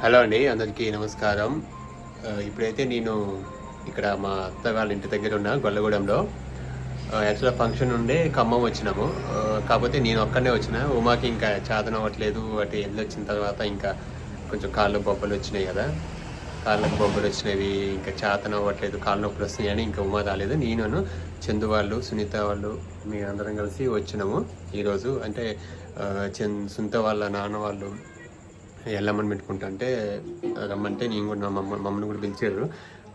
Hello అండి అందరికీ నమస్కారం. ఇప్పుడైతే నేను ఇక్కడ మా అత్త వాళ్ళ ఇంటి దగ్గర ఉన్న గొల్లగూడెంలో యాక్చువల్గా ఫంక్షన్ ఉండే ఖమ్మం వచ్చినాము. కాకపోతే నేను ఒక్కనే వచ్చిన. ఉమాకి ఇంకా చాదన అవ్వట్లేదు. వాటి వెళ్ళి వచ్చిన తర్వాత ఇంకా కొంచెం కాళ్ళు బొబ్బలు వచ్చినాయి కదా. కాళ్ళకు బొబ్బలు వచ్చినవి ఇంకా చేతన అవ్వట్లేదు కాళ్ళ నొప్పులు వస్తున్నాయి అని ఇంకా ఉమా రాలేదు. నేను చందు వాళ్ళు సునీత వాళ్ళు మీ అందరం కలిసి వచ్చినాము ఈరోజు. అంటే చంద్ సునీత వాళ్ళ నాన్న వాళ్ళు వెళ్ళమని పెట్టుకుంటా అంటే రమ్మంటే నేను కూడా నా మమ్మ మమ్మల్ని కూడా పిలిచారు.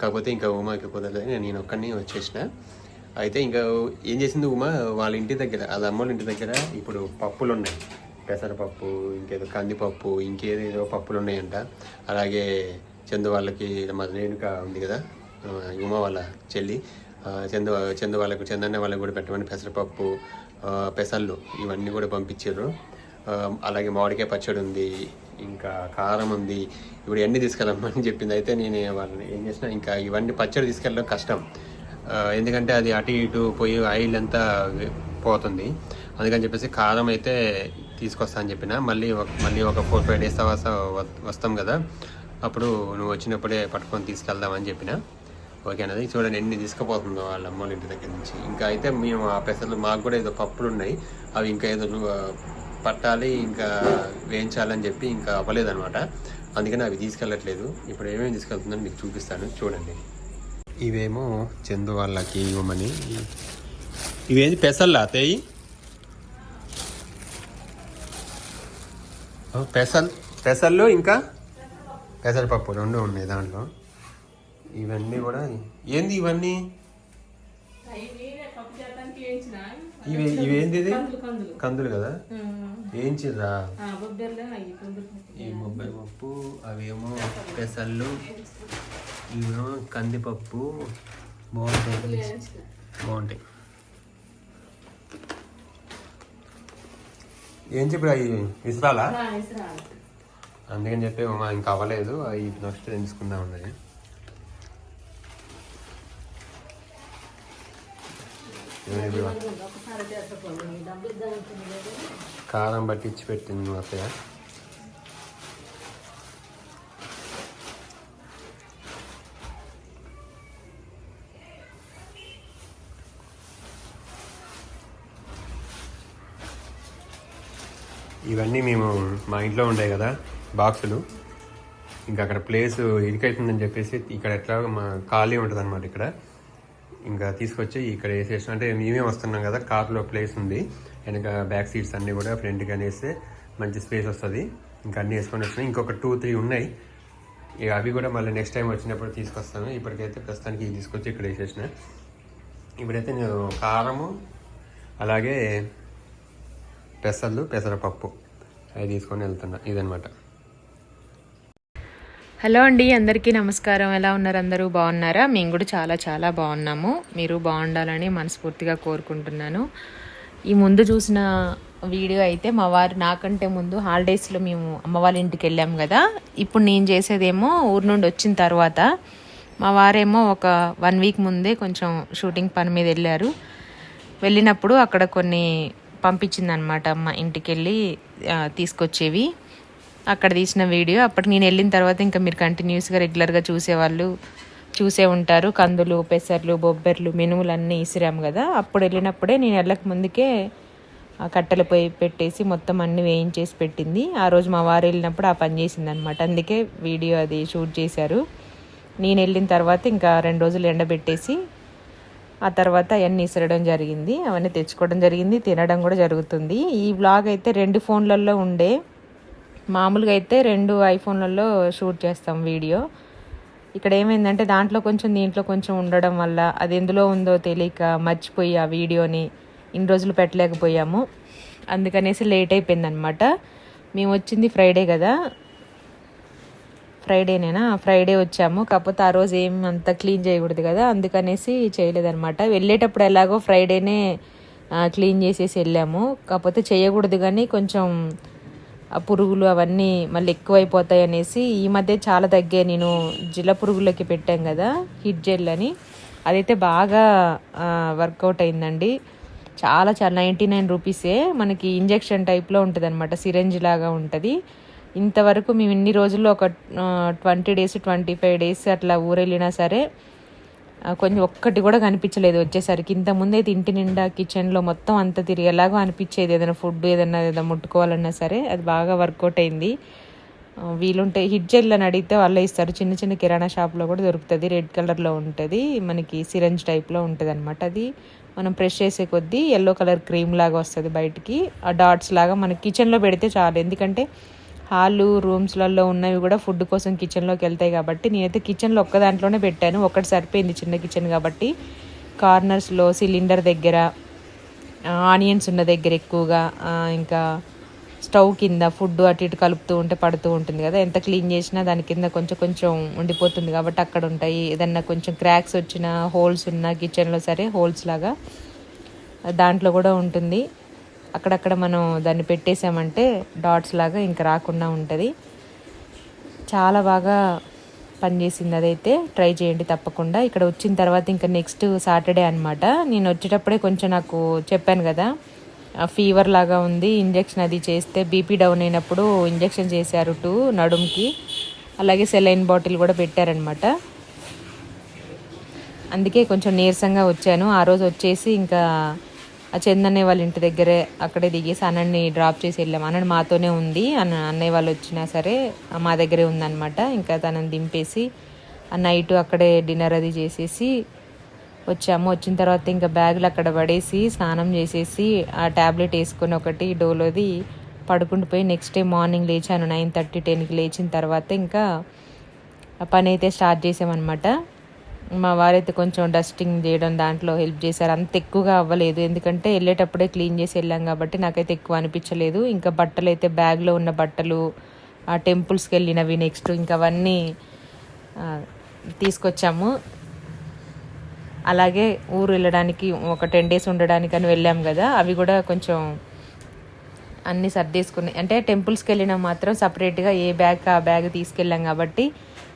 కాకపోతే ఇంకా ఉమాకి కుదరలేదు నేను ఒక్కడిని వచ్చేసిన. అయితే ఇంకా ఏం చేసింది ఉమా? వాళ్ళ ఇంటి దగ్గర వాళ్ళ అమ్మోళ్ళ ఇంటి దగ్గర ఇప్పుడు పప్పులు ఉన్నాయి పెసరపప్పు ఇంకేదో కందిపప్పు ఇంకేదేదో పప్పులు ఉన్నాయంట అలాగే చందు వాళ్ళకి మా రేణుక ఉంది కదా ఉమా వాళ్ళ చెల్లి చందు చందు వాళ్ళకు చందన్న వాళ్ళకి కూడా పెట్టమని పెసరపప్పు పెసళ్ళు ఇవన్నీ కూడా పంపించారు. అలాగే మామిడికాయ పచ్చడి ఉంది ఇంకా కారం ఉంది. ఇప్పుడు ఇవన్నీ తీసుకెళ్ళమని చెప్పింది. అయితే నేను వాళ్ళని ఏం చేసిన ఇంకా ఇవన్నీ పచ్చడి తీసుకెళ్ళడం కష్టం. ఎందుకంటే అది అటు ఇటు పోయి ఆయిల్ అంతా పోతుంది. అందుకని చెప్పేసి కారం అయితే తీసుకొస్తా అని చెప్పిన. మళ్ళీ ఒక- మళ్ళీ ఒక ఫోర్ ఫైవ్ డేస్ తర్వాత వస్తాం కదా. అప్పుడు నువ్వు వచ్చినప్పుడే పట్టుకొని తీసుకెళ్దామని చెప్పిన. ఓకే అన్నది. చూడండి ఎన్ని తీసుకుపోతుందో వాళ్ళ అమ్మోళ్ళ ఇంటి దగ్గర నుంచి. ఇంకా అయితే మేము ఆ పెసలు మాకు కూడా ఏదో పప్పులు ఉన్నాయి. అవి ఇంకా ఏదో పట్టాలి ఇంకా వేయించాలని చెప్పి ఇంకా అవ్వలేదనమాట అందుకని అవి తీసుకెళ్ళట్లేదు. ఇప్పుడు ఏమేమి తీసుకెళ్తుందని మీకు చూపిస్తాను. చూడండి. ఇవేమో చందు వాళ్ళకి ఇవ్వమని. ఇవేంటి పెసల్లా తేయి? పెసల్ పెసల్లో ఇంకా? పెసరపప్పు రెండు ఉన్నాయి దాంట్లో. ఇవన్నీ కూడా ఏంది ఇవన్నీ? ఇవి ఇవేంది ఇది కందులు కదా? ఏంచిర్రా? ఈ బొబ్బరి పప్పు అవేమో పెసళ్ళు ఇవేమో కందిపప్పు బాగుంటాయి. బాగుంటాయి. ఏం చెప్పి అవి విసరాలా? అందుకని చెప్పి మా ఇంకా అవ్వలేదు అవి నెక్స్ట్ తెలుసుకుందాం ఉన్నది కారం పట్టించి పెట్టింది మా అత్తయ్య. ఇవన్నీ మేము మా ఇంట్లో ఉండే కదా బాక్సులు. ఇంకా అక్కడ ప్లేస్ ఇరికైతుందని చెప్పేసి ఇక్కడ ఎట్లా మా ఖాళీ ఉంటుంది అనమాట ఇక్కడ. ఇంకా తీసుకొచ్చి ఇక్కడ వేసేసిన అంటే మేమే వస్తున్నాం కదా కార్లో ప్లేస్ ఉంది. వెనక బ్యాక్ సీట్స్ అన్నీ కూడా ఫ్రంట్కి అనేస్తే మంచి స్పేస్ వస్తుంది. ఇంకా అన్నీ వేసుకొని వచ్చినాయి ఇంకొక టూ త్రీ ఉన్నాయి. ఇక అవి కూడా మళ్ళీ నెక్స్ట్ టైం వచ్చినప్పుడు తీసుకొస్తాను. ఇప్పటికైతే ప్రస్తుతానికి ఇవి తీసుకొచ్చి ఇక్కడ వేసేసిన. ఇప్పుడైతే నేను కారము అలాగే పెసర్లు పెసరపప్పు అవి తీసుకొని వెళ్తున్నా. ఇదనమాట హలో అండి అందరికీ నమస్కారం. ఎలా ఉన్నారు అందరూ? బాగున్నారా? మేము కూడా చాలా చాలా బాగున్నాము. మీరు బాగుండాలని మనస్ఫూర్తిగా కోరుకుంటున్నాను. ఈ ముందు చూసిన వీడియో అయితే మా వారు నాకంటే ముందు హాలిడేస్లో మేము అమ్మ వాళ్ళ ఇంటికి వెళ్ళాము కదా. ఇప్పుడు నేను చేసేదేమో ఊరు నుండి వచ్చిన తర్వాత. మా వారేమో ఒక వన్ వీక్ ముందే కొంచెం షూటింగ్ పని మీద వెళ్ళారు. వెళ్ళినప్పుడు అక్కడ కొన్ని పంపించిందనమాట అమ్మ ఇంటికి వెళ్ళి తీసుకొచ్చేవి. అక్కడ తీసిన వీడియో. అప్పటికి నేను వెళ్ళిన తర్వాత ఇంకా మీరు కంటిన్యూస్గా రెగ్యులర్గా చూసేవాళ్ళు చూసే ఉంటారు. కందులు పెసర్లు బొబ్బెర్లు మినుములు అన్నీ ఇసిరాం కదా. అప్పుడు వెళ్ళినప్పుడే నేను వెళ్ళక ముందుకే ఆ కట్టెలు పోయి పెట్టేసి మొత్తం అన్ని వేయించేసి పెట్టింది. ఆ రోజు మా వారు వెళ్ళినప్పుడు ఆ పని చేసింది అనమాట అందుకే వీడియో అది షూట్ చేశారు. నేను వెళ్ళిన తర్వాత ఇంకా రెండు రోజులు ఎండబెట్టేసి ఆ తర్వాత అవన్నీ ఇసరడం జరిగింది. అవన్నీ తెచ్చుకోవడం జరిగింది తినడం కూడా జరుగుతుంది. ఈ వ్లాగ్ అయితే రెండు ఫోన్లలో ఉండే మామూలుగా అయితే రెండు ఐఫోన్లలో షూట్ చేస్తాం వీడియో. ఇక్కడ ఏమైందంటే దాంట్లో కొంచెం దీంట్లో కొంచెం ఉండడం వల్ల అది ఎందులో ఉందో తెలియక మర్చిపోయి ఆ వీడియోని ఇన్ని రోజులు పెట్టలేకపోయాము. అందుకనేసి లేట్ అయిపోయిందనమాట. మేము వచ్చింది ఫ్రైడే కదా. ఫ్రైడేనేనా ఫ్రైడే వచ్చాము. కాకపోతే ఆ రోజు ఏం అంత క్లీన్ చేయకూడదు కదా. అందుకనేసి చేయలేదన్నమాట వెళ్ళేటప్పుడు ఎలాగో ఫ్రైడేనే క్లీన్ చేసేసి వెళ్ళాము. కాకపోతే చేయకూడదు కానీ కొంచెం పురుగులు అవన్నీ మళ్ళీ ఎక్కువైపోతాయి అనేసి ఈ మధ్య చాలా తగ్గాయి నేను జిల పురుగులకి పెట్టాం కదా హిట్ జెల్ అని. అదైతే బాగా వర్కౌట్ అయిందండి. చాలా చాలా నైంటీ నైన్ రూపీసే మనకి ఇంజెక్షన్ టైప్లో ఉంటుంది అనమాట సిరంజ్ లాగా ఉంటుంది. ఇంతవరకు మేము ఇన్ని రోజుల్లో ఒక twenty days twenty five days అట్లా ఊరెళ్ళినా సరే కొంచెం ఒక్కటి కూడా కనిపించలేదు వచ్చేసరికి. ఇంత ముందైతే ఇంటి నిండా కిచెన్లో మొత్తం అంత తిరిగేలాగా అనిపించేది ఏదైనా ఫుడ్ ఏదైనా ఏదైనా ముట్టుకోవాలన్నా సరే అది బాగా వర్కౌట్ అయింది. వీలుంటే హిట్ జెల్ అని అడిగితే వాళ్ళే ఇస్తారు. చిన్న చిన్న కిరాణా షాప్లో కూడా దొరుకుతుంది. రెడ్ కలర్లో ఉంటుంది. మనకి సిరంజ్ టైప్లో ఉంటుంది అనమాట అది. మనం ప్రెష్ చేసే కొద్దీ ఎల్లో కలర్ క్రీమ్ లాగా వస్తుంది బయటికి. ఆ డాట్స్ లాగా మన కిచెన్లో పెడితే చాలు. ఎందుకంటే హాలు రూమ్స్లలో ఉన్నవి కూడా ఫుడ్ కోసం కిచెన్లోకి వెళ్తాయి కాబట్టి నేనైతే కిచెన్లో ఒక్క దాంట్లోనే పెట్టాను. ఒకటి సరిపోయింది చిన్న కిచెన్ కాబట్టి. కార్నర్స్లో సిలిండర్ దగ్గర ఆనియన్స్ ఉన్న దగ్గర ఎక్కువగా ఇంకా స్టవ్ కింద ఫుడ్ అటు ఇటు కలుపుతూ ఉంటే పడుతూ ఉంటుంది కదా. ఎంత క్లీన్ చేసినా దాని కింద కొంచెం కొంచెం ఉండిపోతుంది కాబట్టి అక్కడ ఉంటాయి. ఏదన్నా కొంచెం క్రాక్స్ వచ్చిన హోల్స్ ఉన్న కిచెన్లో సరే హోల్స్ లాగా దాంట్లో కూడా ఉంటుంది. అక్కడక్కడ మనం దాన్ని పెట్టేసామంటే డాట్స్ లాగా ఇంకా రాకుండా ఉంటుంది. చాలా బాగా పనిచేసింది అదైతే. ట్రై చేయండి తప్పకుండా. ఇక్కడ వచ్చిన తర్వాత ఇంకా నెక్స్ట్ సాటర్డే అనమాట నేను వచ్చేటప్పుడే కొంచెం నాకు చెప్పాను కదా ఫీవర్ లాగా ఉంది ఇంజెక్షన్ అది చేస్తే బీపీ డౌన్ అయినప్పుడు ఇంజెక్షన్ చేశారు టూ నడుముకి. అలాగే సెలైన్ బాటిల్ కూడా పెట్టారనమాట అందుకే కొంచెం నీరసంగా వచ్చాను. ఆ రోజు వచ్చేసి ఇంకా ఆ చందన్నయ్య వాళ్ళ ఇంటి దగ్గరే అక్కడే దిగేసి అన్నని డ్రాప్ చేసి వెళ్ళాము అన్నని మాతోనే ఉంది. అన్న అన్నయ్య వాళ్ళు వచ్చినా సరే మా దగ్గరే ఉందన్నమాట. ఇంకా తనని దింపేసి ఆ నైట్ అక్కడే డిన్నర్ అది చేసేసి వచ్చాము. వచ్చిన తర్వాత ఇంకా బ్యాగులు అక్కడ పడేసి స్నానం చేసేసి ఆ ట్యాబ్లెట్ వేసుకొని ఒకటి డోలోది పడుకుంటూ పోయి నెక్స్ట్ డే మార్నింగ్ లేచాను. నైన్ థర్టీ టెన్కి లేచిన తర్వాత ఇంకా పని అయితే స్టార్ట్ చేసామన్నమాట. మా వారైతే కొంచెం డస్టింగ్ చేయడం దాంట్లో హెల్ప్ చేశారు. అంత ఎక్కువగా అవ్వలేదు. ఎందుకంటే వెళ్ళేటప్పుడే క్లీన్ చేసి వెళ్ళాం కాబట్టి నాకైతే ఎక్కువ అనిపించలేదు. ఇంకా బట్టలు అయితే బ్యాగ్లో ఉన్న బట్టలు ఆ టెంపుల్స్కి వెళ్ళినవి నెక్స్ట్ ఇంకా అవన్నీ తీసుకొచ్చాము. అలాగే ఊరు వెళ్ళడానికి ఒక టెన్ డేస్ ఉండడానికి అని వెళ్ళాం కదా. అవి కూడా కొంచెం అన్నీ సర్దేసుకున్నాయి అంటే టెంపుల్స్కి వెళ్ళినా మాత్రం సపరేట్గా ఏ బ్యాగ్ ఆ బ్యాగ్ తీసుకెళ్ళాం కాబట్టి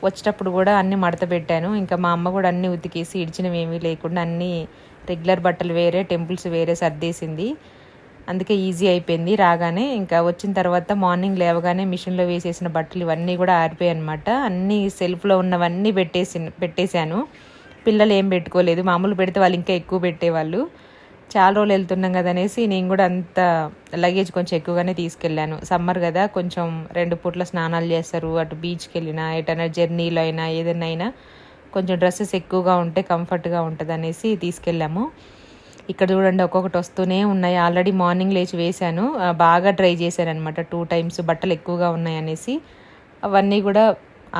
వచ్చేటప్పుడు కూడా అన్నీ మడత పెట్టాను. ఇంకా మా అమ్మ కూడా అన్నీ ఉతికేసి ఇడిచినవి ఏమీ లేకుండా అన్నీ రెగ్యులర్ బట్టలు వేరే టెంపుల్స్ వేరే సర్దేసింది. అందుకే ఈజీ అయిపోయింది రాగానే. ఇంకా వచ్చిన తర్వాత మార్నింగ్ లేవగానే మిషన్లో వేసేసిన బట్టలు ఇవన్నీ కూడా ఆరిపోయాయి అనమాట అన్నీ సెల్ఫ్లో ఉన్నవన్నీ పెట్టేసి పెట్టేశాను. పిల్లలు ఏం పెట్టుకోలేదు. మామూలు పెడితే వాళ్ళు ఇంకా ఎక్కువ పెట్టేవాళ్ళు. చాలా రోజులు వెళ్తున్నాం కదా అనేసి నేను కూడా అంత లగేజ్ కొంచెం ఎక్కువగానే తీసుకెళ్ళాను. సమ్మర్ కదా కొంచెం రెండు పూట్ల స్నానాలు చేస్తారు. అటు బీచ్కి వెళ్ళినా ఎటైనా జర్నీలో అయినా ఏదైనా అయినా కొంచెం డ్రెస్సెస్ ఎక్కువగా ఉంటే కంఫర్ట్గా ఉంటుంది అనేసి తీసుకెళ్ళాము. ఇక్కడ చూడండి ఒక్కొక్కటి వస్తూనే ఉన్నాయి. ఆల్రెడీ మార్నింగ్ లేచి వేశాను. బాగా డ్రై చేశాను అనమాట టూ టైమ్స్ బట్టలు ఎక్కువగా ఉన్నాయి అనేసి అవన్నీ కూడా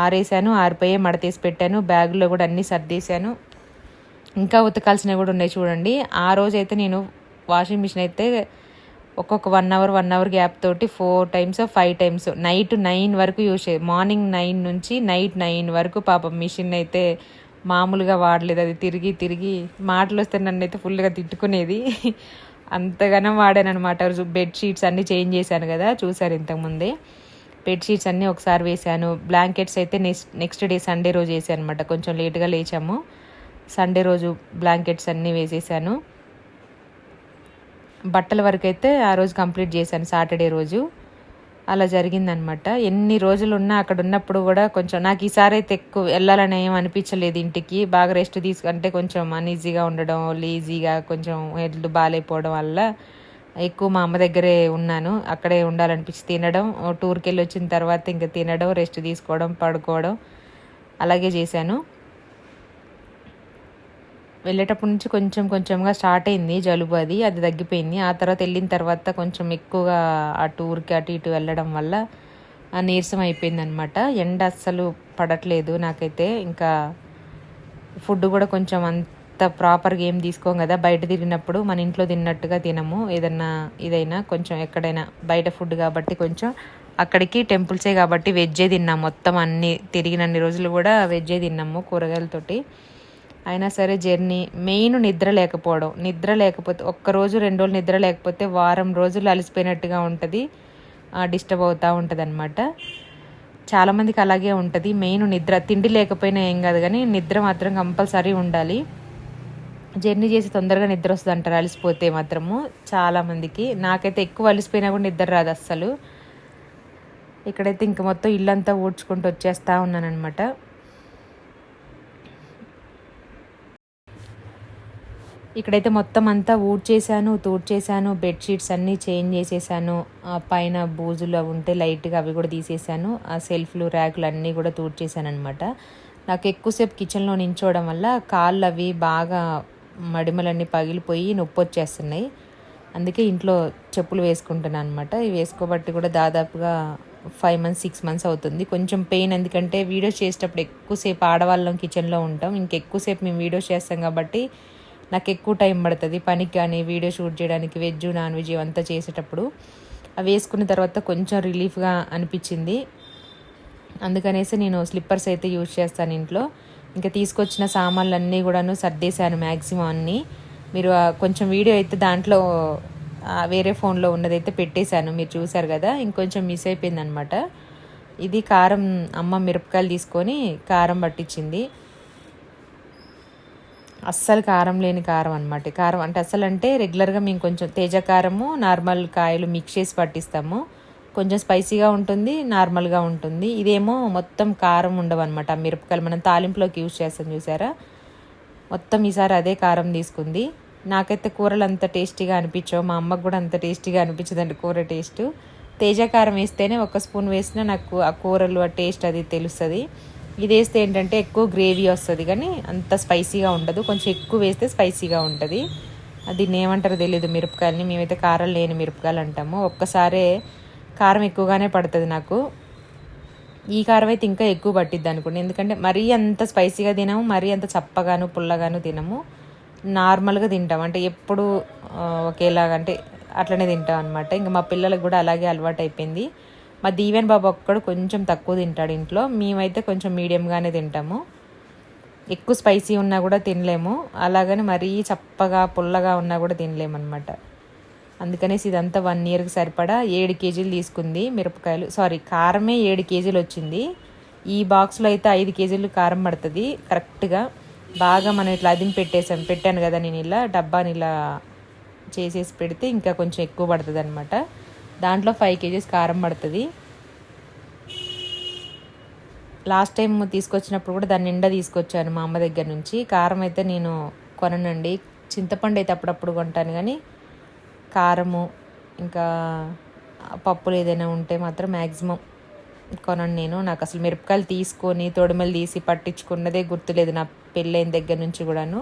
ఆరేసాను ఆరిపోయే మడతేసి పెట్టాను. బ్యాగులో కూడా అన్నీ సర్దేశాను. ఇంకా ఉతకాల్సినవి కూడా ఉన్నాయి చూడండి. ఆ రోజు అయితే నేను వాషింగ్ మిషన్ అయితే ఒక్కొక్క one hour one hour gap తోటి four times five times night nine వరకు యూజ్ చే మార్నింగ్ నైన్ నుంచి నైట్ నైన్ వరకు పాపం మిషన్ అయితే మామూలుగా వాడలేదు. అది తిరిగి తిరిగి మాటలు వస్తే నన్ను అయితే ఫుల్గా తిట్టుకునేది. అంతగానం వాడాను అనమాట బెడ్షీట్స్ అన్నీ చేంజ్ చేశాను కదా చూసారు ఇంతకుముందే బెడ్షీట్స్ అన్నీ ఒకసారి వేశాను. బ్లాంకెట్స్ అయితే నెక్స్ట్ నెక్స్ట్ డే సండే రోజు వేసాను అనమాట కొంచెం లేట్గా లేచాము. సండే రోజు బ్లాంకెట్స్ అన్నీ వేసేసాను. బట్టల వరకు అయితే ఆ రోజు కంప్లీట్ చేశాను సాటర్డే రోజు. అలా జరిగిందనమాట ఎన్ని రోజులు ఉన్నా అక్కడ ఉన్నప్పుడు కూడా కొంచెం నాకు ఈసారి అయితే ఎక్కువ వెళ్ళాలని ఏం అనిపించలేదు ఇంటికి. బాగా రెస్ట్ తీసుకుంటే కొంచెం అన్ఈజీగా ఉండడం లేజీగా కొంచెం ఎడ్లు బాగాలేకపోవడం వల్ల ఎక్కువ మా అమ్మ దగ్గరే ఉన్నాను. అక్కడే ఉండాలనిపించి తినడం టూర్కి వెళ్ళి వచ్చిన తర్వాత ఇంకా తినడం రెస్ట్ తీసుకోవడం పడుకోవడం అలాగే చేశాను. వెళ్ళేటప్పటి నుంచి కొంచెం కొంచెంగా స్టార్ట్ అయింది జలుబు అది అది తగ్గిపోయింది. ఆ తర్వాత వెళ్ళిన తర్వాత కొంచెం ఎక్కువగా ఆ టూర్కి అటు ఇటు వెళ్ళడం వల్ల నీరసం అయిపోయింది అనమాట ఎండ అస్సలు పడట్లేదు నాకైతే. ఇంకా ఫుడ్ కూడా కొంచెం అంత ప్రాపర్గా ఏం తీసుకోం కదా బయట తిరిగినప్పుడు మన ఇంట్లో తిన్నట్టుగా తినము. ఏదన్నా ఇదైనా కొంచెం ఎక్కడైనా బయట ఫుడ్ కాబట్టి కొంచెం అక్కడికి టెంపుల్సే కాబట్టి వెజ్జే తిన్నాం. మొత్తం అన్ని తిరిగినన్ని రోజులు కూడా వెజ్జే తిన్నాము కూరగాయలతోటి. అయినా సరే జర్నీ మెయిన్ నిద్ర లేకపోవడం. నిద్ర లేకపోతే ఒక్క రోజు రెండు రోజులు నిద్ర లేకపోతే వారం రోజులు అలసిపోయినట్టుగా ఉంటుంది. డిస్టర్బ్ అవుతూ ఉంటుంది అనమాట చాలామందికి అలాగే ఉంటుంది. మెయిన్ నిద్ర తిండి లేకపోయినా ఏం కాదు కానీ నిద్ర మాత్రం కంపల్సరీ ఉండాలి. జర్నీ చేసి తొందరగా నిద్ర వస్తుంది అంటారు అలసిపోతే మాత్రము చాలామందికి. నాకైతే ఎక్కువ అలసిపోయినా కూడా నిద్ర రాదు అస్సలు. ఇక్కడైతే ఇంక మొత్తం ఇల్లంతా ఊడ్చుకుంటూ వచ్చేస్తూ ఉన్నానమాట అనమాట ఇక్కడైతే మొత్తం అంతా ఊడ్చేసాను తూడ్చేసాను బెడ్షీట్స్ అన్నీ చేంజ్ చేసేసాను. ఆ పైన బూజులు అవి ఉంటే లైట్గా అవి కూడా తీసేసాను. ఆ సెల్ఫ్లు ర్యాకులు అన్నీ కూడా తూడ్చేసాను అనమాట నాకు ఎక్కువసేపు కిచెన్లో నించోవడం వల్ల కాళ్ళు అవి బాగా మడిమలన్నీ పగిలిపోయి నొప్పి వచ్చేస్తున్నాయి. అందుకే ఇంట్లో చెప్పులు వేసుకుంటున్నాను అనమాట ఇవి వేసుకోబట్టి కూడా దాదాపుగా ఫైవ్ మంత్స్ సిక్స్ మంత్స్ అవుతుంది. కొంచెం పెయిన్ ఎందుకంటే వీడియోస్ చేసేటప్పుడు ఎక్కువసేపు ఆడవాళ్ళం కిచెన్లో ఉంటాం. ఇంకెక్కువసేపు మేము వీడియోస్ చేస్తాం కాబట్టి నాకు ఎక్కువ టైం పడుతుంది. పనికి కానీ వీడియో షూట్ చేయడానికి వెజ్ నాన్ వెజ్ ఇవంతా చేసేటప్పుడు. అవి వేసుకున్న తర్వాత కొంచెం రిలీఫ్గా అనిపించింది. అందుకనేసి నేను స్లిప్పర్స్ అయితే యూజ్ చేస్తాను ఇంట్లో. ఇంకా తీసుకొచ్చిన సామాన్లు అన్నీ కూడాను సర్దేశాను మ్యాక్సిమం అన్నీ. మీరు కొంచెం వీడియో అయితే దాంట్లో వేరే ఫోన్లో ఉన్నదైతే పెట్టేశాను. మీరు చూసారు కదా ఇంకొంచెం మిస్ అయిపోయింది అనమాట ఇది కారం అమ్మ మిరపకాయలు తీసుకొని కారం పట్టించింది. అస్సలు కారం లేని కారం అనమాట కారం అంటే అస్సలు అంటే రెగ్యులర్గా మేము కొంచెం తేజ కారము నార్మల్ కాయలు మిక్స్ చేసి పట్టిస్తాము. కొంచెం స్పైసీగా ఉంటుంది నార్మల్గా ఉంటుంది. ఇదేమో మొత్తం కారం ఉండవన్నమాట ఆ మిరపకాయలు మనం తాలింపులోకి యూజ్ చేస్తాం చూసారా? మొత్తం ఈసారి అదే కారం తీసుకుంది. నాకైతే కూరలు అంత టేస్టీగా అనిపించవు. మా అమ్మకు కూడా అంత టేస్టీగా అనిపించదండి కూర టేస్ట్. తేజ కారం వేస్తేనే ఒక స్పూన్ వేసినా నాకు ఆ కూరలు ఆ టేస్ట్ అది తెలుస్తుంది. ఇది వేస్తే ఏంటంటే ఎక్కువ గ్రేవీ వస్తుంది కానీ అంత స్పైసీగా ఉండదు. కొంచెం ఎక్కువ వేస్తే స్పైసీగా ఉంటుంది. అది ఏమంటారో తెలియదు మిరపకాయలని. మేమైతే కారం లేని మిరపకాయలు అంటాము. ఒక్కసారే కారం ఎక్కువగానే పడుతుంది నాకు. ఈ కారం అయితే ఇంకా ఎక్కువ పట్టిద్ది అనుకోండి. ఎందుకంటే మరీ అంత స్పైసీగా తినము మరీ అంత చప్పగాను పుల్లగాను తినము. నార్మల్గా తింటాం. అంటే ఎప్పుడు ఒకేలాగా అంటే అట్లనే తింటాం అనమాట ఇంకా మా పిల్లలకు కూడా అలాగే అలవాటు అయిపోయింది మా దీవెన్ బాబు ఒక్కడు కొంచెం తక్కువ తింటాడు ఇంట్లో. మేమైతే కొంచెం మీడియంగానే తింటాము. ఎక్కువ స్పైసీ ఉన్నా కూడా తినలేము. అలాగని మరీ చప్పగా పుల్లగా ఉన్నా కూడా తినలేము అనమాట అందుకనేసి ఇదంతా వన్ ఇయర్కి సరిపడా ఏడు కేజీలు తీసుకుంది మిరపకాయలు. సారీ కారమే ఏడు కేజీలు వచ్చింది. ఈ బాక్స్లో అయితే ఐదు కేజీలు కారం పడుతుంది. కరెక్ట్గా బాగా మనం ఇట్లా అదిని పెట్టేసాం. పెట్టాను కదా నేను ఇలా డబ్బాని ఇలా చేసేసి పెడితే ఇంకా కొంచెం ఎక్కువ పడుతుంది అనమాట దాంట్లో ఫైవ్ కేజీస్ కారం పడుతుంది. లాస్ట్ టైం తీసుకొచ్చినప్పుడు కూడా దాని నిండా తీసుకొచ్చాను మా అమ్మ దగ్గర నుంచి. కారం అయితే నేను కొననండి. చింతపండు అయితే అప్పుడప్పుడు కొంటాను కానీ కారము ఇంకా పప్పులు ఏదైనా ఉంటే మాత్రం మ్యాక్సిమం కొనను నేను. నాకు అసలు మిరపకాయలు తీసుకొని తొడిమలు తీసి పట్టించుకున్నదే గుర్తులేదు. నా పెళ్ళైన దగ్గర నుంచి కూడాను.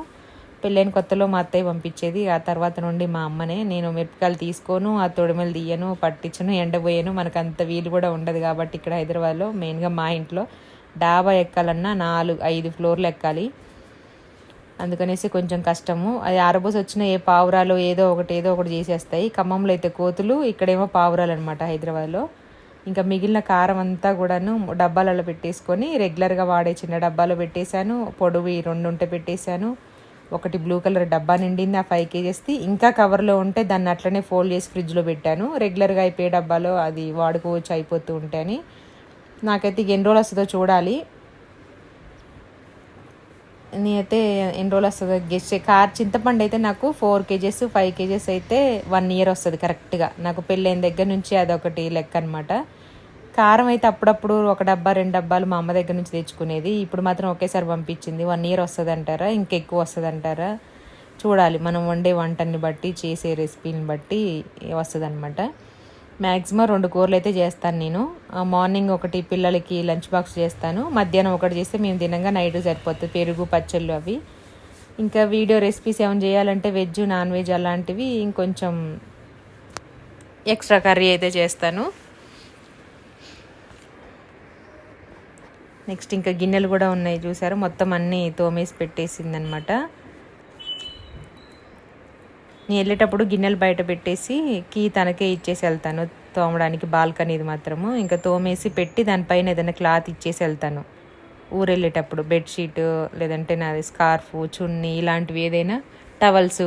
పెళ్ళైన కొత్తలో మా అత్తయ్య పంపించేది. ఆ తర్వాత నుండి మా అమ్మనే నేను మిరపకాయలు తీసుకోను ఆ తొడిమలు తీయను పట్టించను ఎండబోయాను మనకు అంత వీలు కూడా ఉండదు కాబట్టి ఇక్కడ హైదరాబాద్లో మెయిన్గా మా ఇంట్లో డాబా ఎక్కాలన్నా నాలుగు ఐదు ఫ్లోర్లు ఎక్కాలి. అందుకనేసి కొంచెం కష్టము. అది ఆరబోసి వచ్చిన ఏ పావురాలు ఏదో ఒకటి ఏదో ఒకటి చేసేస్తాయి. ఖమ్మంలో అయితే కోతులు ఇక్కడేమో పావురాలు అనమాట హైదరాబాద్లో. ఇంకా మిగిలిన కారం అంతా కూడాను డబ్బాలలో పెట్టేసుకొని రెగ్యులర్గా వాడే చిన్న డబ్బాలో పెట్టేశాను. పొడవు రెండు ఉంటే పెట్టేశాను. ఒకటి బ్లూ కలర్ డబ్బా నిండింది ఆ ఫైవ్ కేజెస్ది ఇంకా కవర్లో ఉంటే దాన్ని అట్లనే ఫోల్డ్ చేసి ఫ్రిడ్జ్లో పెట్టాను. రెగ్యులర్గా అయిపోయే డబ్బాలో అది వాడుకోవచ్చు అయిపోతూ ఉంటే అని. నాకైతే ఎన్ని రోజులు వస్తుందో చూడాలి. నేనైతే ఎన్ని రోజులు వస్తుందో గెస్ట్ కార్ చింతపండు అయితే నాకు ఫోర్ కేజెస్ ఫైవ్ కేజెస్ అయితే వన్ ఇయర్ వస్తుంది కరెక్ట్గా నాకు పెళ్ళైన దగ్గర నుంచి అదొకటి లెక్క అనమాట కారం అయితే అప్పుడప్పుడు ఒక డబ్బా రెండు డబ్బాలు మా అమ్మ దగ్గర నుంచి తెచ్చుకునేది. ఇప్పుడు మాత్రం ఒకేసారి పంపించింది. వన్ ఇయర్ వస్తుంది అంటారా ఇంకెక్కువ వస్తుంది అంటారా చూడాలి. మనం వండే వంటని బట్టి చేసే రెసిపీని బట్టి వస్తుంది అనమాట మ్యాక్సిమం రెండు కూరలు అయితే చేస్తాను నేను. మార్నింగ్ ఒకటి పిల్లలకి లంచ్ బాక్స్ చేస్తాను. మధ్యాహ్నం ఒకటి చేస్తే మేము తినంగా నైట్ సరిపోతుంది పెరుగు పచ్చళ్ళు అవి. ఇంకా వీడియో రెసిపీస్ ఏమైనా చేయాలంటే వెజ్ నాన్ వెజ్ అలాంటివి ఇంకొంచెం ఎక్స్ట్రా కర్రీ అయితే చేస్తాను. నెక్స్ట్ ఇంకా గిన్నెలు కూడా ఉన్నాయి చూసారు. మొత్తం అన్నీ తోమేసి పెట్టేసింది అనమాట నేను వెళ్ళేటప్పుడు గిన్నెలు బయట పెట్టేసి కీ తనకే ఇచ్చేసి వెళ్తాను. తోమడానికి బాల్కనీది మాత్రము. ఇంకా తోమేసి పెట్టి దానిపైన ఏదైనా క్లాత్ ఇచ్చేసి వెళ్తాను. ఊరు వెళ్ళేటప్పుడు బెడ్షీట్ లేదంటే నాది స్కార్ఫ్ చున్నీ ఇలాంటివి ఏదైనా టవల్స్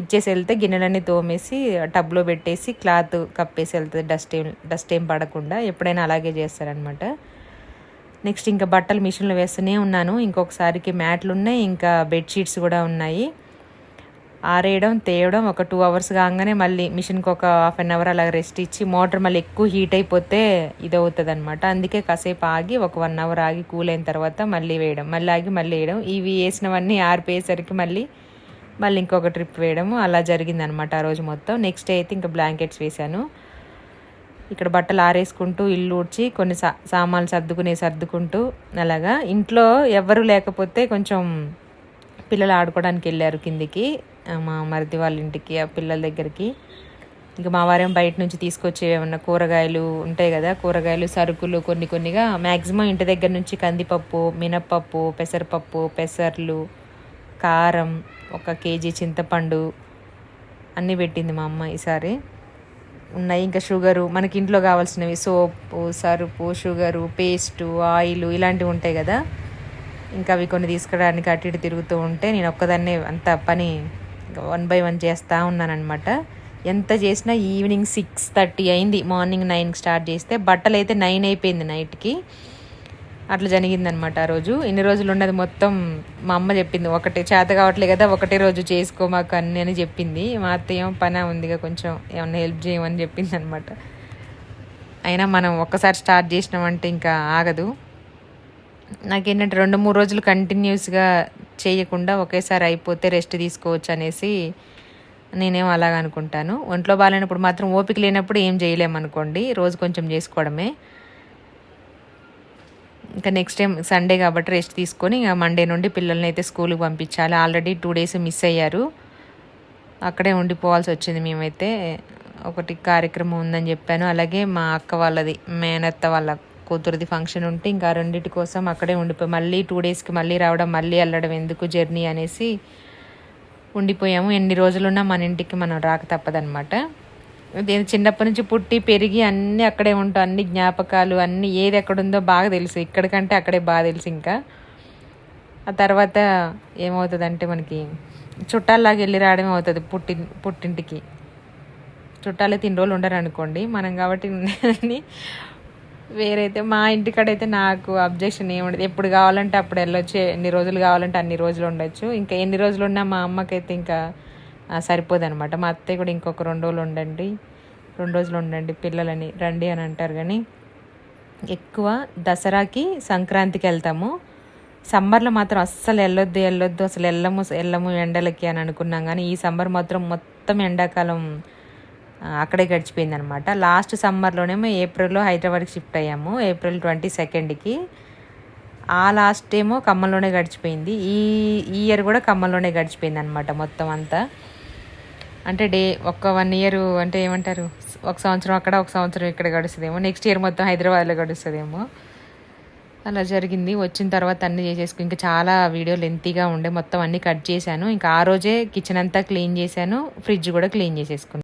ఇచ్చేసి వెళ్తే గిన్నెలన్నీ తోమేసి టబ్లో పెట్టేసి క్లాత్ కప్పేసి వెళ్తుంది డస్ట్ ఏం డస్ట్ ఏం పడకుండా ఎప్పుడైనా అలాగే చేస్తారనమాట నెక్స్ట్ ఇంకా బట్టలు మిషన్లో వేస్తూనే ఉన్నాను. ఇంకొకసారికి మ్యాట్లు ఉన్నాయి ఇంకా బెడ్షీట్స్ కూడా ఉన్నాయి. ఆరేయడం తేయడం ఒక టూ అవర్స్ కాగానే మళ్ళీ మిషన్కి ఒక హాఫ్ అన్ అవర్ అలా రెస్ట్ ఇచ్చి మోటార్ మళ్ళీ ఎక్కువ హీట్ అయిపోతే ఇది అవుతుంది అనమాట అందుకే కాసేపు ఆగి ఒక వన్ అవర్ ఆగి కూల్ అయిన తర్వాత మళ్ళీ వేయడం. మళ్ళీ ఆగి మళ్ళీ వేయడం. ఇవి వేసినవన్నీ ఆరిపోయేసరికి మళ్ళీ మళ్ళీ ఇంకొక ట్రిప్ వేయడము. అలా జరిగిందనమాట ఆ రోజు మొత్తం. నెక్స్ట్ డే అయితే ఇంకా బ్లాంకెట్స్ వేశాను. ఇక్కడ బట్టలు ఆరేసుకుంటూ ఇల్లు ఊడ్చి కొన్ని సా సామాన్లు సర్దుకునే సర్దుకుంటూ అలాగా. ఇంట్లో ఎవ్వరు లేకపోతే కొంచెం పిల్లలు ఆడుకోవడానికి వెళ్ళారు కిందికి మా మరిది వాళ్ళ ఇంటికి ఆ పిల్లల దగ్గరికి. ఇంకా మా వారేం బయట నుంచి తీసుకొచ్చే ఏమన్నా కూరగాయలు ఉంటాయి కదా కూరగాయలు సరుకులు కొన్ని కొన్నిగా మ్యాక్సిమం ఇంటి దగ్గర నుంచి కందిపప్పు మినప్పప్పు పెసరపప్పు పెసర్లు కారం ఒక కేజీ చింతపండు అన్నీ పెట్టింది మా అమ్మ ఈసారి. ఉన్నాయి. ఇంకా షుగరు మనకి ఇంట్లో కావాల్సినవి సోపు సరుపు షుగరు పేస్టు ఆయిల్ ఇలాంటివి ఉంటాయి కదా. ఇంకా అవి కొన్ని తీసుకురావడానికి అటు ఇటు తిరుగుతూ ఉంటే నేను ఒక్కదాన్నే అంత పని వన్ బై వన్ చేస్తూ ఉన్నానమాట ఎంత చేసినా ఈవినింగ్ సిక్స్ థర్టీ అయింది. మార్నింగ్ నైన్కి స్టార్ట్ చేస్తే బట్టలు అయితే నైన్ అయిపోయింది నైట్కి. అట్లా జరిగిందనమాట ఆ రోజు. ఇన్ని రోజులు ఉన్నది మొత్తం మా అమ్మ చెప్పింది ఒకటి చేత కావట్లే కదా ఒకటే రోజు చేసుకో మాకు అన్ని అని చెప్పింది. మా అత్త ఏమో పని ఉందిగా కొంచెం ఏమన్నా హెల్ప్ చేయమని చెప్పింది అనమాట అయినా మనం ఒక్కసారి స్టార్ట్ చేసినామంటే ఇంకా ఆగదు. నాకేంటంటే రెండు మూడు రోజులు కంటిన్యూస్గా చేయకుండా ఒకేసారి అయిపోతే రెస్ట్ తీసుకోవచ్చు అనేసి నేనేం అలాగ అనుకుంటాను. ఒంట్లో బాగాలేనప్పుడు మాత్రం ఓపిక లేనప్పుడు ఏం చేయలేమనుకోండి రోజు కొంచెం చేసుకోవడమే. ఇంకా నెక్స్ట్ టైం సండే కాబట్టి రెస్ట్ తీసుకొని ఇంకా మండే నుండి పిల్లల్ని అయితే స్కూల్కి పంపించాలి. ఆల్రెడీ టూ డేస్ మిస్ అయ్యారు. అక్కడే ఉండిపోవాల్సి వచ్చింది మేమైతే. ఒకటి కార్యక్రమం ఉందని చెప్పాను. అలాగే మా అక్క వాళ్ళది మేనత్త వాళ్ళ కూతురుది ఫంక్షన్ ఉంటే ఇంకా రెండింటి కోసం అక్కడే ఉండిపోయి మళ్ళీ టూ డేస్కి మళ్ళీ రావడం మళ్ళీ వెళ్ళడం ఎందుకు జర్నీ అనేసి ఉండిపోయాము. ఎన్ని రోజులున్నా మన ఇంటికి మనం రాక తప్పదనమాట నేను చిన్నప్పటి నుంచి పుట్టి పెరిగి అన్నీ అక్కడే ఉంటాం అన్ని జ్ఞాపకాలు అన్నీ ఏది ఎక్కడుందో బాగా తెలుసు. ఇక్కడికంటే అక్కడే బాగా తెలుసు ఇంకా. ఆ తర్వాత ఏమవుతుందంటే మనకి చుట్టాల్లాగా వెళ్ళి రావడమే అవుతుంది పుట్టి పుట్టింటికి. చుట్టాలు తిని రోజులు ఉండరు అనుకోండి మనం కాబట్టి వేరైతే మా ఇంటికాడైతే నాకు అబ్జెక్షన్ ఏముండదు ఎప్పుడు కావాలంటే అప్పుడు వెళ్ళొచ్చు. ఎన్ని రోజులు కావాలంటే అన్ని రోజులు ఉండొచ్చు. ఇంకా ఎన్ని రోజులు ఉన్నా మా అమ్మకైతే ఇంకా సరిపోదు అనమాట మా అత్తయ్య కూడా ఇంకొక రెండు రోజులు ఉండండి రెండు రోజులు ఉండండి పిల్లలని రండి అని అంటారు కానీ ఎక్కువ దసరాకి సంక్రాంతికి వెళ్తాము. సమ్మర్లో మాత్రం అస్సలు వెళ్ళొద్దు వెళ్ళొద్దు అసలు వెళ్ళము వెళ్ళము ఎండలకి అని అనుకున్నాం కానీ ఈ సమ్మర్ మాత్రం మొత్తం ఎండాకాలం అక్కడే గడిచిపోయింది అనమాట లాస్ట్ సమ్మర్లోనేమో ఏప్రిల్లో హైదరాబాద్కి షిఫ్ట్ అయ్యాము ఏప్రిల్ ట్వంటీ సెకండ్కి. ఆ లాస్ట్ ఏమో ఖమ్మంలోనే గడిచిపోయింది. ఈ ఈ ఇయర్ కూడా ఖమ్మంలోనే గడిచిపోయింది అనమాట మొత్తం అంతా. అంటే డే ఒక్క వన్ ఇయర్ అంటే ఏమంటారు? ఒక సంవత్సరం అక్కడ ఒక సంవత్సరం ఇక్కడ గడుస్తుందేమో. నెక్స్ట్ ఇయర్ మొత్తం హైదరాబాద్లో గడుస్తుందేమో. అలా జరిగింది. వచ్చిన తర్వాత అన్నీ చేసేసుకు ఇంకా చాలా వీడియో లెంతీగా ఉండే. మొత్తం అన్నీ కట్ చేశాను. ఇంకా ఆ రోజే కిచెన్ అంతా క్లీన్ చేశాను. ఫ్రిడ్జ్ కూడా క్లీన్ చేసేసుకున్నాను